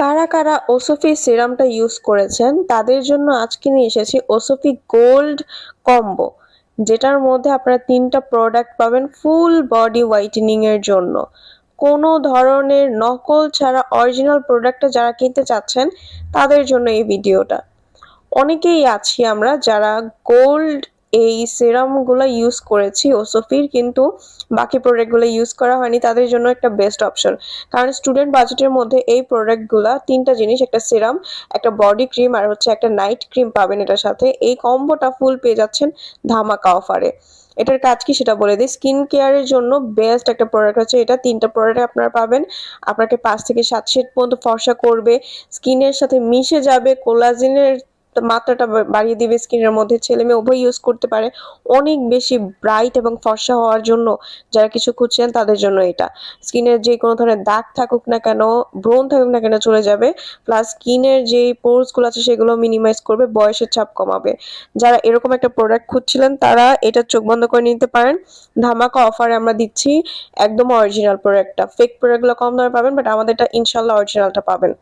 কারা কারা ওসফি সিরামটা ইউজ করেছেন, তাদের জন্য আজকে নিয়ে এসেছি ওসফি গোল্ড কম্বো যেটার মধ্যে আপনারা তিনটা প্রোডাক্ট পাবেন ফুল বডি হোয়াইটেনিং এর জন্য। কোনো ধরনের নকল ছাড়া অরিজিনাল প্রোডাক্টটা যারা কিনতে চাচ্ছেন, তাদের জন্য এই ভিডিওটা অনেকেই আছি আমরা যারা গোল্ড এই সিরামগুলো ইউজ করেছি ওসফির কিন্তু বাকি প্রোডাক্টগুলো ইউজ করা হয়নি। তাদের জন্য একটা বেস্ট অপশন কারণ স্টুডেন্ট বাজেটের মধ্যে এই প্রোডাক্টগুলো তিনটা জিনিস, একটা সিরাম একটা বডি ক্রিম আর হচ্ছে একটা নাইট ক্রিম পাবেন এটার সাথে। এই কম্বোটা ফুল পেয়ে যাচ্ছেন ধামাকা অফারে এটার কাজ কি সেটা বলে দিই। স্কিন কেয়ারের জন্য বেস্ট একটা প্রোডাক্ট হচ্ছে এটা। তিনটা প্রোডাক্ট আপনারা পাবেন। আপনাকে পাঁচ থেকে সাত শেড পর্যন্ত ফর্সা করবে। স্কিনের সাথে মিশে যাবে। কোলাজিনের মাত্রাটা বাড়িয়ে দিবে স্কিনের মধ্যে। ছেলে মেয়ে উভয় ইউজ করতে পারে। অনেক বেশি ব্রাইট এবং ফর্সা হওয়ার জন্য যারা কিছু খুঁজছেন তাদের জন্য এটা। স্কিনের যে কোনো ধরনের দাগ থাকুক না কেন ব্রোন থাকুক না কেন চলে যাবে। প্লাস স্কিনের যে পোর্সগুলো আছে সেগুলো মিনিমাইজ করবে, বয়সের ছাপ কমাবে। যারা এরকম একটা প্রোডাক্ট খুঁজছিলেন তারা এটা চোখ বন্ধ করে নিতে পারেন। ধামাকা অফারে আমরা দিচ্ছি একদম অরিজিনাল প্রোডাক্টটা ফেক প্রোডাক্টগুলো কম দামে পাবেন বাট আমাদেরটা ইনশাল্লাহ অরিজিনালটা পাবেন।